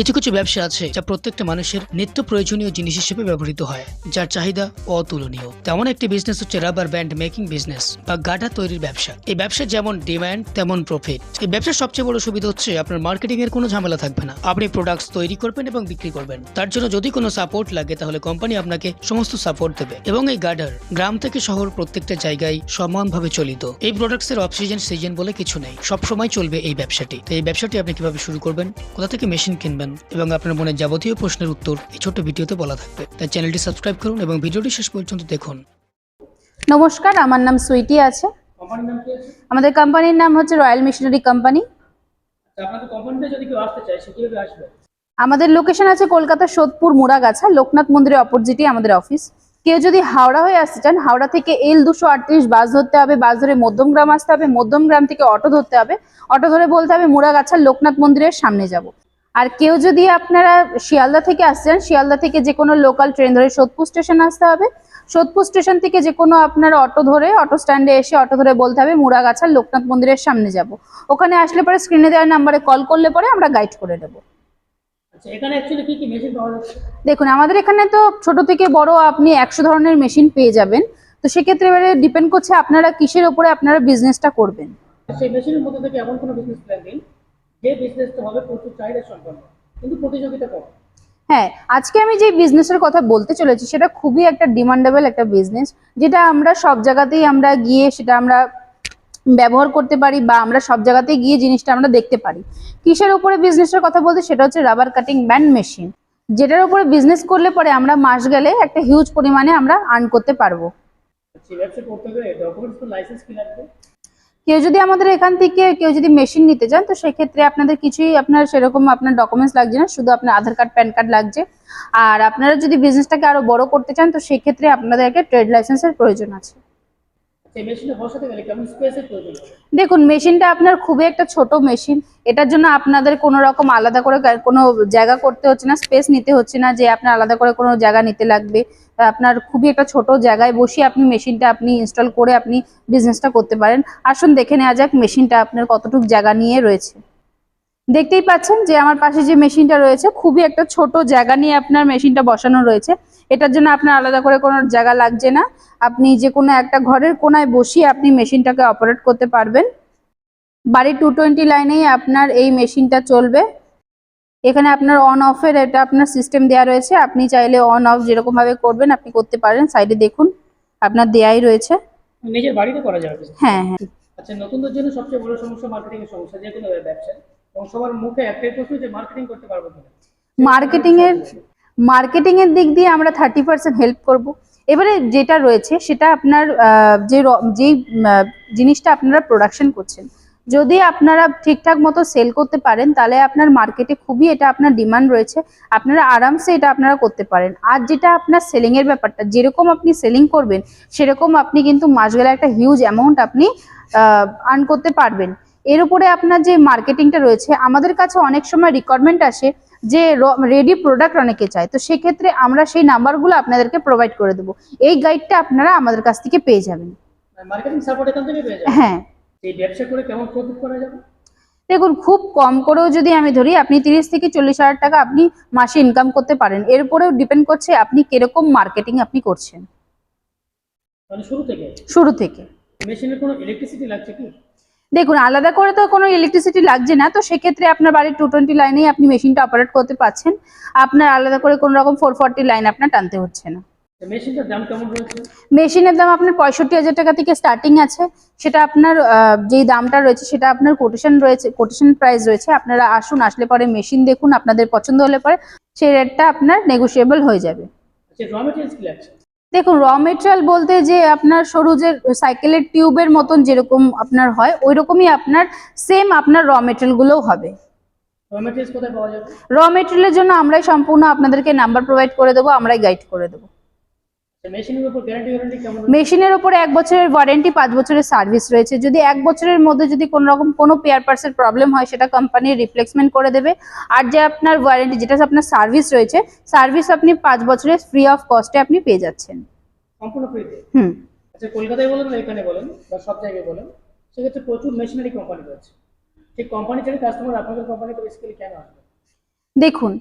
কিছু কিছু ব্যবসা আছে যা প্রত্যেকটা মানুষের নিত্য প্রয়োজনীয় জিনিস হিসেবে ব্যবহৃত হয়, যার চাহিদা অতুলনীয়। তেমন একটি বিজনেস হচ্ছে রাবার ব্যান্ড মেকিং বিজনেস বা গাডা তৈরির ব্যবসা। এই ব্যবসার যেমন ডিমান্ড তেমন প্রফিট এই ব্যবসার সবচেয়ে বড় সুবিধা হচ্ছে আপনার মার্কেটিং এর কোনো ঝামেলা থাকবে না। আপনি প্রোডাক্টস তৈরি করবেন এবং বিক্রি করবেন। তার জন্য যদি কোনো সাপোর্ট লাগে, তাহলে কোম্পানি আপনাকে সমস্ত সাপোর্ট দেবে। এবং এই গার্ডার গ্রাম থেকে শহর প্রত্যেকটা জায়গায় সমানভাবে চলিত। এই প্রোডাক্টস এর অক্সিজেন সিজন বলে কিছু নেই। সবসময় চলবে এই ব্যবসাটি। তো এই ব্যবসাটি আপনি কীভাবে শুরু করবেন? কোথা থেকে মেশিন কিনবেন? এবং আপনার মনে যাবতীয় প্রশ্নের উত্তর এই ছোট্ট ভিডিওতে বলা থাকবে। তাই চ্যানেলটি সাবস্ক্রাইব করুন এবং ভিডিওটি শেষ পর্যন্ত দেখুন। নমস্কার আমার নাম সুইটি আছে। কোম্পানির নাম কি আছে? আমাদের কোম্পানির নাম হচ্ছে রয়্যাল মিশনারি কোম্পানি আপনাদের কোম্পানিতে যদি কেউ আসতে চায় সে কীভাবে আসবে? আমাদের লোকেশন আছে কলকাতা সোদপুর মুড়াগাছা লোকনাথ মন্দিরের অপোজিটে আমাদের অফিস কেউ যদি হাওড়া হয়ে আসতে চান হাওড়া থেকে এল দুশো আটত্রিশ বাস ধরতে হবে বাস ধরে মধ্যমগ্রাম আসতে হবে মধ্যমগ্রাম থেকে অটো ধরতে হবে। অটো ধরে বলতে হবে মুড়াগাছা লোকনাথ মন্দিরের সামনে যাব। আর কেউ যদি আপনারা শিয়ালদা থেকে আসছেন শিয়ালদা থেকে যে কোনো লোকাল ট্রেন ধরে সোদপুর স্টেশন আসতে হবে। সোদপুর স্টেশন থেকে যে কোনো আপনার অটো ধরে অটো স্ট্যান্ডে এসে অটো ধরে বলতে হবে মুড়াগাছা লোকনাথ মন্দিরের সামনে যাব। ওখানে আসলে পরে স্ক্রিনে দেওয়ার নাম্বারে কল করলে পরে আমরা গাইড করে দেবো আচ্ছা দেখুন আমাদের এখানে তো ছোট থেকে বড় আপনি একশো ধরনের মেশিন পেয়ে যাবেন। তো সেক্ষেত্রে এবারে ডিপেন্ড করছে আপনারা কিসের ওপরে আপনারা বিজনেসটা করবেন। সেই মেশিনের মধ্যে থেকে এমন কোনো বিজনেস প্ল্যান যে বিজনেসটা হবে প্রচুর চাহিদা সম্পন্ন। কিন্তু প্রতিযোগিতা কম। হ্যাঁ আজকে আমি যে বিজনেসের কথা বলতে চলেছি সেটা খুবই একটা ডিমান্ডেবল একটা বিজনেস যেটা আমরা সব জায়গাতেই আমরা গিয়ে সেটা আমরা ব্যবহার করতে পারি বা আমরা সব জায়গাতেই গিয়ে জিনিসটা আমরা দেখতে পারি। কিসের উপরে বিজনেসের কথা বলতে সেটা হচ্ছে রাবার কাটিং ব্যান্ড মেশিন যেটার উপরে বিজনেস করলে পরে আমরা মাস গেলে একটা হিউজ পরিমাণে আমরা আর্ন করতে পারব। কেউ যদি আমাদের এখান থেকে কেউ যদি মেশিন নিতে চান তো সেক্ষেত্রে আপনাদের কিছুই আপনার সেরকম আপনার ডকুমেন্টস লাগছে না শুধু আপনার আধার কার্ড প্যান কার্ড লাগছে। আর আপনারা যদি বিজনেসটাকে আরও বড় করতে চান তো সেক্ষেত্রে আপনাদেরকে ট্রেড লাইসেন্সের প্রয়োজন আছে? দেখুন মেশিনটা আপনার খুবই একটা ছোট মেশিন এটার জন্য আপনাদের কোনো রকম আলাদা করে কোনো জায়গা করতে হচ্ছে না স্পেস নিতে হচ্ছে না যে আপনার আলাদা করে কোনো জায়গা নিতে লাগবে। আপনার খুবই একটা ছোট জায়গায় বসিয়ে আপনি মেশিনটা আপনি ইনস্টল করে আপনি বিজনেসটা করতে পারেন। আসুন দেখে নেওয়া যাক মেশিনটা আপনার কতটুকু জায়গা নিয়ে রয়েছে। দেখতেই পাচ্ছেন যে আমার পাশে যে মেশিনটা রয়েছে, খুবই একটা ছোট জায়গা নিয়ে আপনার মেশিনটা বসানো রয়েছে। এটার জন্য আপনার আলাদা করে কোনো জায়গা লাগছে না। আপনি যে কোনো একটা ঘরের কোনায় বসিয়ে আপনি মেশিনটাকে অপারেট করতে পারবেন। বাড়ির টু টোয়েন্টি লাইনেই আপনার এই মেশিনটা চলবে। এখানে আপনার অন অফের এটা আপনার সিস্টেম দেওয়া রয়েছে। আপনি চাইলে অন অফ যেরকম ভাবে করবেন আপনি করতে পারেন। সাইডে দেখুন আপনার দেয়াই রয়েছে। নিজের বাড়িতে করা যাবে হ্যাঁ হ্যাঁ। আচ্ছা নতুনদের জন্য সবচেয়ে বড় সমস্যা মার্কেটিং এর সমস্যা যে কোনো ব্যবসা এবং সবার মুখে একটাই প্রশ্ন যে মার্কেটিং করতে পারব কিনা? মার্কেটিং এর মার্কেটিং এর দিক দিয়ে আমরা থার্টি পার্সেন্ট হেল্প করব। এবারে যেটা রয়েছে সেটা আপনার যে যেই জিনিসটা আপনারা প্রোডাকশন করছেন যদি আপনারা ঠিকঠাক মতো সেল করতে পারেন তাহলে আপনার মার্কেটে খুবই এটা আপনার ডিমান্ড রয়েছে। আপনারা আরামসে এটা আপনারা করতে পারেন। আর যেটা আপনার সেলিং এর ব্যাপারটা যেরকম আপনি সেলিং করবেন সেরকম আপনি কিন্তু মাস গেলে একটা হিউজ অ্যামাউন্ট আপনি আর্ন করতে পারবেন। এর উপরে আপনার যে মার্কেটিংটা রয়েছে আমাদের কাছে অনেক সময় রিকোয়ারমেন্ট আসে যে রেডি প্রোডাক্ট অনেকে চায়। তো সেক্ষেত্রে আমরা সেই নাম্বারগুলো আপনাদেরকে প্রোভাইড করে দেবো। এই গাইডটা আপনারা আমাদের কাছ থেকে পেয়ে যাবেন? হ্যাঁ। এই ব্যবসা করে কেমন প্রফিট করা যাবে? দেখুন খুব কম করেও যদি আমি ধরি আপনি তিরিশ থেকে চল্লিশ হাজার টাকা আপনি মাসে ইনকাম করতে পারেন। এর উপরেও ডিপেন্ড করছে আপনি কীরকম মার্কেটিং আপনি করছেন। শুরু থেকে? শুরু থেকে। মেশিনের কোনো ইলেকট্রিসিটি লাগছে কি? দেখুন আলাদা করে তো কোনো ইলেকট্রিসিটি লাগছে না তো সেক্ষেত্রে আপনার বাড়ির টু টোয়েন্টি লাইনেই আপনি মেশিনটা অপারেট করতে পারছেন। আপনার আলাদা করে কোনো রকম ফোর ফর্টি লাইন আপনার টানতে হচ্ছে না। মেশিনটার দাম কেমন রয়েছে? মেশিনের দাম আপনার পঁয়ষট্টি হাজার টাকা থেকে স্টার্টিং আছে। সেটা আপনার যেই দামটা রয়েছে সেটা আপনার কোটেশন রয়েছে কোটেশন প্রাইস রয়েছে। আপনারা আসুন আসলে পরে মেশিন দেখুন আপনাদের পছন্দ হলে পরে সেই রেটটা আপনার নেগোসিয়েবল হয়ে যাবে। আচ্ছা দেখুন র মেটেরিয়াল বলতে যে আপনার সরু যে সাইকেলের টিউবের মতন যেরকম আপনার হয় ওই রকমই আপনার সেম আপনার র মেটেরিয়ালগুলোও হবে। র মেটেরিয়ালের জন্য আমরাই সম্পূর্ণ আপনাদেরকে নাম্বার প্রোভাইড করে দেবো আমরাই গাইড করে দেবো। মেশিনের উপর এক বছরের ওয়ারেন্টি পাঁচ বছরের সার্ভিস রয়েছে। যদি এক বছরের মধ্যে যদি কোনো রকম কোনো পেয়ার পার্সের প্রবলেম হয় সেটা কোম্পানি রিপ্লেসমেন্ট করে দেবে। আর যে আপনার ওয়ারেন্টি যেটা আপনার সার্ভিস রয়েছে সার্ভিস আপনি পাঁচ বছরের ফ্রি অফ কস্টে আপনি পেয়ে যাচ্ছেন। সম্পূর্ণ ফ্রিতে হুম। আচ্ছা কলকাতায় বলেন এখানে বলেন বা সব জায়গায় বলেন সেক্ষেত্রে প্রচুর মেশিনারি কোম্পানি রয়েছে। সেই কোম্পানি ছেড়ে কাস্টমার আপনাদের কোম্পানিতে বেসিক্যালি কেন আসবে? দেখুন,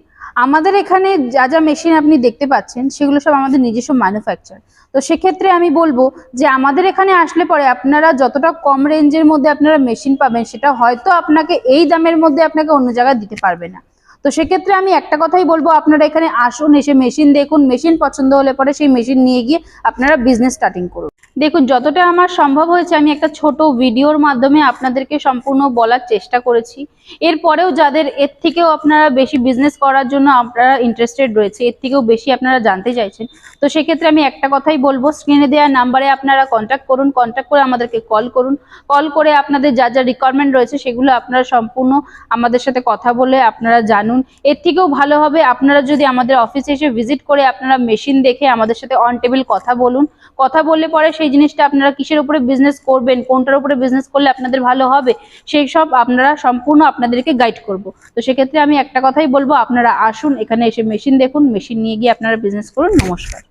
আমাদের এখানে যা যা মেশিন আপনি দেখতে পাচ্ছেন, সেগুলো সব আমাদের নিজস্ব ম্যানুফ্যাকচার তো সেক্ষেত্রে আমি বলব যে আমাদের এখানে আসলে পরে আপনারা যতটা কম রেঞ্জের মধ্যে আপনারা মেশিন পাবেন, সেটা হয়তো আপনাকে এই দামের মধ্যে আপনাকে অন্য জায়গায় দিতে পারবে না। তো সেক্ষেত্রে আমি একটা কথাই বলব, আপনারা এখানে আসুন, এসে মেশিন দেখুন মেশিন পছন্দ হলে পরে সেই মেশিন নিয়ে গিয়ে আপনারা বিজনেস স্টার্টিং করুন। দেখুন, যতটা আমার সম্ভব হয়েছে, আমি একটা ছোট ভিডিওর মাধ্যমে আপনাদেরকে সম্পূর্ণ বলার চেষ্টা করেছি। এরপরেও যাদের, এর থেকেও আপনারা বেশি বিজনেস করার জন্য আপনারা ইন্টারেস্টেড রয়েছে, এর থেকেও বেশি আপনারা জানতে চাইছেন। তো সেক্ষেত্রে আমি একটা কথাই বলব স্ক্রিনে দেওয়া নাম্বারে আপনারা কন্ট্যাক্ট করুন কন্ট্যাক্ট করে আমাদেরকে কল করুন। কল করে আপনাদের যা যা রিকোয়ারমেন্ট রয়েছে, সেগুলো আপনারা সম্পূর্ণ আমাদের সাথে কথা বলে আপনারা জানুন এর থেকেও ভালো হবে, আপনারা যদি আমাদের অফিসে এসে ভিজিট করে আপনারা মেশিন দেখে আমাদের সাথে অন টেবিল কথা বলুন। কথা বললে পরে সেই জিনিসটা আপনারা কিসের উপরে বিজনেস করবেন, কোনটার উপরে বিজনেস করলে আপনাদের ভালো হবে, সেই সব আপনারা সম্পূর্ণ আপনাদেরকে গাইড করব। তো সেক্ষেত্রে আমি একটা কথাই বলব, আপনারা আসুন, এখানে এসে মেশিন দেখুন মেশিন নিয়ে গিয়ে আপনারা বিজনেস করুন, নমস্কার।